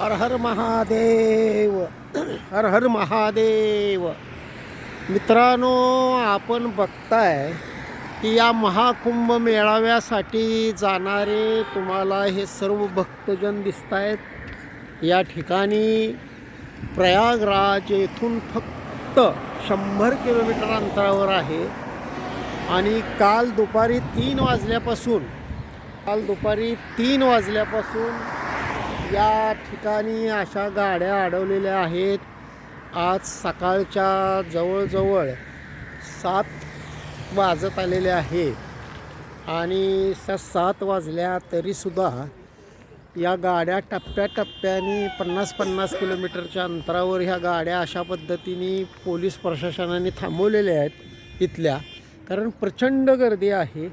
हर हर महादेव हर हर महादेव. मित्रांनो आपण बघताय की या महाकुंभ मेळाव्यासाठी जाणारे तुम्हाला हे सर्व भक्तजन दिसत आहेत या ठिकाणी प्रयागराज येथून फक्त शंभर किलोमीटर अंतरावर आहे. आणि काल दुपारी तीन वाजल्यापासून काल दुपारी तीन वाजल्यापासून या ठिकाणी अशा गाड्या अडवलेल्या आहेत. आज सकाळच्या जवळजवळ सात वाजत आलेले आहे. आणि स सात वाजल्या तरीसुद्धा या गाड्या टप्प्याटप्प्याने पन्नास पन्नास किलोमीटरच्या अंतरावर ह्या गाड्या अशा पद्धतीने पोलीस प्रशासनाने थांबवलेल्या आहेत इथल्या. कारण प्रचंड गर्दी आहे.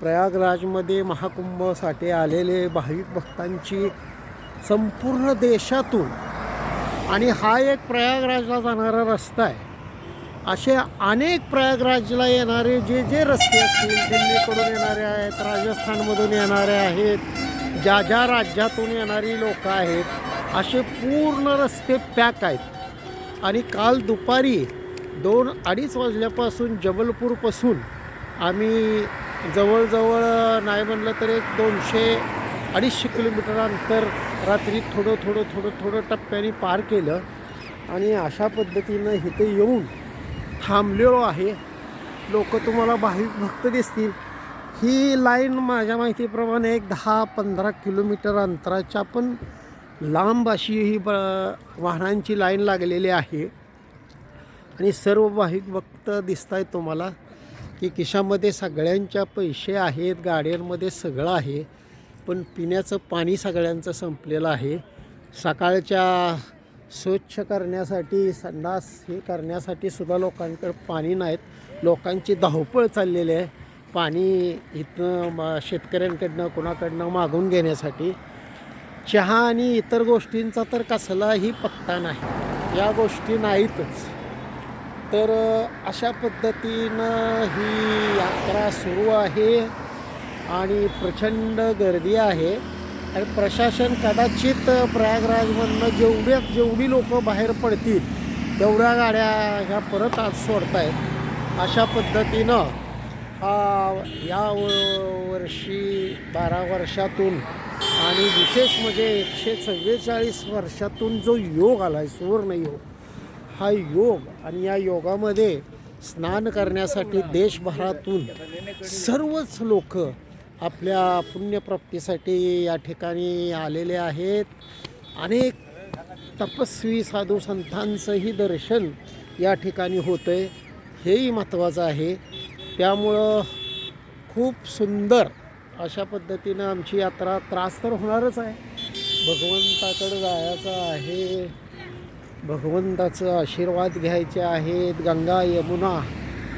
प्रयागराजमध्ये महाकुंभसाठी आलेले भाविक भक्तांची संपूर्ण देशातून. आणि हा एक प्रयागराजला जाणारा रस्ता आहे. असे अनेक प्रयागराजला येणारे जे जे रस्ते असतील दिल्लीकडून येणारे आहेत राजस्थानमधून येणारे आहेत ज्या ज्या राज्यातून येणारी लोकं आहेत असे पूर्ण रस्ते पॅक आहेत. आणि काल दुपारी दोन अडीच वाजल्यापासून जबलपूरपासून आम्ही जवळजवळ नाही म्हणलं तर एक दोनशे अडीचशे किलोमीटर अंतर रात्री थोडं थोडं थोडं थोडं टप्प्याने पार केलं आणि अशा पद्धतीनं इथे येऊन थांबलेलो आहे. लोक तुम्हाला भाविक भक्त दिसतील. ही लाईन माझ्या माहितीप्रमाणे एक दहा पंधरा किलोमीटर अंतराच्या पण लांब अशी ही ब वाहनांची लाईन लागलेली आहे. आणि सर्व भाविक भक्त दिसत आहेत तुम्हाला की किशामध्ये सगळ्यांच्या पैसे आहेत गाड्यांमध्ये सगळं आहे. पण पिण्याचं पाणी सगळ्यांचं संपलेलं आहे. सकाळच्या स्वच्छ करण्यासाठी संडास हे करण्यासाठी सुद्धा लोकांकडे पाणी नाहीत. लोकांची धावपळ चाललेली आहे. पाणी इथनं म शेतकऱ्यांकडनं कुणाकडनं मागून घेण्यासाठी. चहा आणि इतर गोष्टींचा तर कसलाही पत्ता नाही. या गोष्टी नाहीतच. तर अशा पद्धतीनं ही यात्रा सुरू आहे. आणि प्रचंड गर्दी आहे. आणि प्रशासन कदाचित प्रयागराजमधनं जेवढ्या जेवढी लोक बाहेर पडतील तेवढ्या गाड्या ह्या परत आज सोडतायत. अशा पद्धतीनं हा या वर्षी बारा वर्षातून आणि विशेष म्हणजे एकशे चव्वेचाळीस वर्षातून जो योग आला आहे सुवर्ण योग हा योग आणि या योगामध्ये स्नान करण्यासाठी देशभरातून सर्वच लोक आपल्या पुण्यप्राप्तीसाठी या ठिकाणी आलेले आहेत. अनेक तपस्वी साधू संतांचंही दर्शन या ठिकाणी होतं आहे हेही महत्त्वाचं आहे. त्यामुळं खूप सुंदर अशा पद्धतीनं आमची यात्रा त्रास तर होणारच आहे. भगवंताकडे जायचं आहे. भगवंताचं आशीर्वाद घ्यायचे आहेत. गंगा यमुना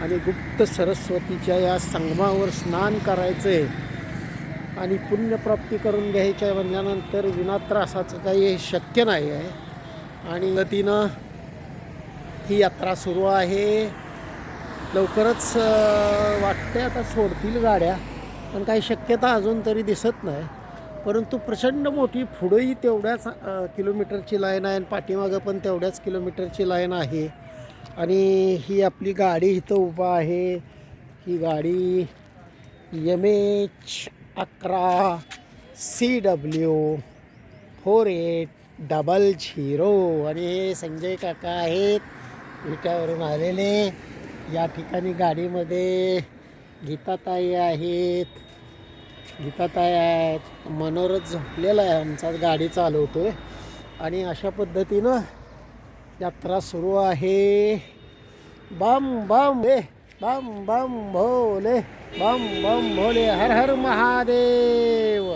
आणि गुप्त सरस्वतीच्या या संगमावर स्नान करायचं आहे आणि पुण्यप्राप्ती करून घ्यायच्या आहे म्हणल्यानंतर विनात्रासाचं काही शक्य नाही आहे. आणि गतीनं ही यात्रा सुरू आहे. लवकरच वाटते आता सोडतील गाड्या पण काही शक्यता अजून तरी दिसत नाही. परंतु प्रचंड मोठी पुढंही तेवढ्याच किलोमीटरची लाईन आहे आणि पाठीमागं पण तेवढ्याच किलोमीटरची लाईन आहे. आणि ही आपली गाडी इथं उभा आहे. ही गाडी एम एच अकरा C W four eight double zero आणि हे संजय काका आहेत विट्यावरून आलेले. या ठिकाणी गाडीमध्ये गीताताई आहेत. गीताताई आहेत. मनोरथ झोपलेला आहे. आमचा गाडी चालवतो आहे आणि अशा पद्धतीनं यात्रा सुरू आहे. बाम बाम. ए बम बम भोले बम बम भोले हर हर महादेव।